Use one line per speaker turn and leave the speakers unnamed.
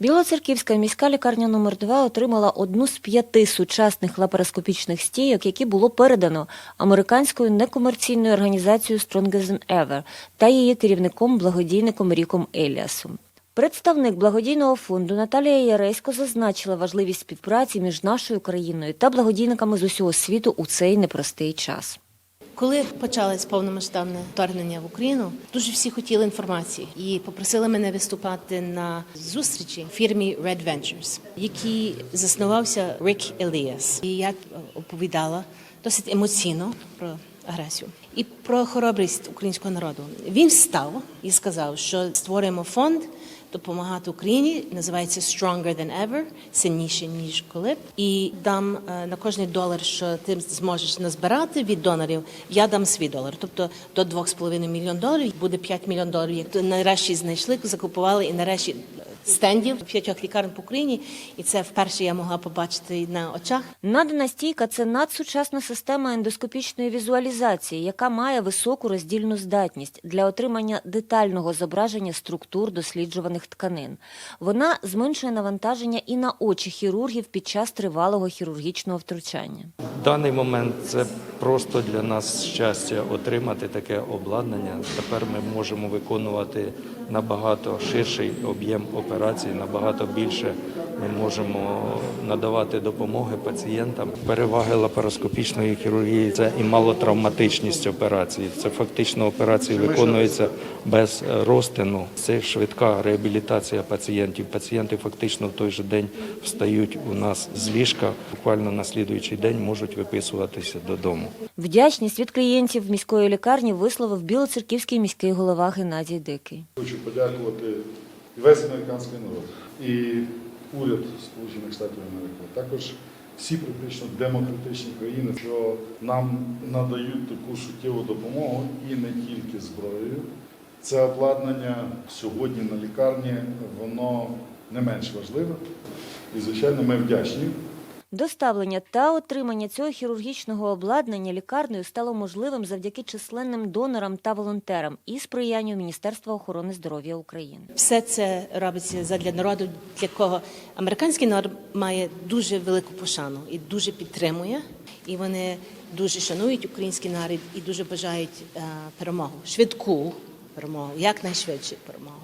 Білоцерківська міська лікарня номер 2 отримала одну з п'яти сучасних лапароскопічних стійок, які було передано американською некомерційною організацією Stronger Than Ever та її керівником благодійником Ріком Еліасом. Представник благодійного фонду Наталія Яресько зазначила важливість співпраці між нашою країною та благодійниками з усього світу у цей непростий час.
Коли почалось повномасштабне вторгнення в Україну, дуже всі хотіли інформації і попросили мене виступати на зустрічі в фірмі Red Ventures, який заснувався Рік Еліас. І я оповідала досить емоційно про агресію і про хоробрість українського народу. Він встав і сказав, що створюємо фонд. Допомагати Україні називається Stronger Than Ever, сильніше ніж коли. І дам е, на кожний долар, що ти зможеш назбирати від донорів, я дам свій долар. Тобто до 2,5 мільйон доларів буде 5 мільйон доларів. Як нарешті знайшли, закупували і нарешті стендів п'ятьох лікарень по Україні. І це вперше я могла побачити на очах.
Надана стійка це надсучасна система ендоскопічної візуалізації, яка має високу роздільну здатність для отримання детального зображення структур досліджуваних тканин. Вона зменшує навантаження і на очі хірургів під час тривалого хірургічного втручання.
Даний момент це просто для нас щастя отримати таке обладнання. Тепер ми можемо виконувати набагато ширший об'єм операцій, набагато більше ми можемо надавати допомоги пацієнтам. Переваги лапароскопічної хірургії це і малотравматичність операції. Це фактично операції виконуються без розтину. Це швидка реабілітація пацієнтів. Пацієнти фактично в той же день встають у нас з ліжка. Буквально на слідуючий день можуть виписуватися додому.
Вдячність від клієнтів міської лікарні висловив білоцерківський міський голова Геннадій Дикий.
Хочу подякувати і весь американський народ, і уряд Сполучених Штатів Америки, також всі практично демократичні країни, що нам надають таку суттєву допомогу і не тільки зброєю. Це обладнання сьогодні на лікарні, воно не менш важливе. І, звичайно, ми вдячні
Доставлення та отримання цього хірургічного обладнання лікарнею стало можливим завдяки численним донорам та волонтерам і сприянню Міністерства охорони здоров'я України.
Все це робиться задля народу, для кого американський народ має дуже велику пошану і дуже підтримує. І вони дуже шанують український народ і дуже бажають е, перемогу, швидку перемогу, якнайшвидше перемогу.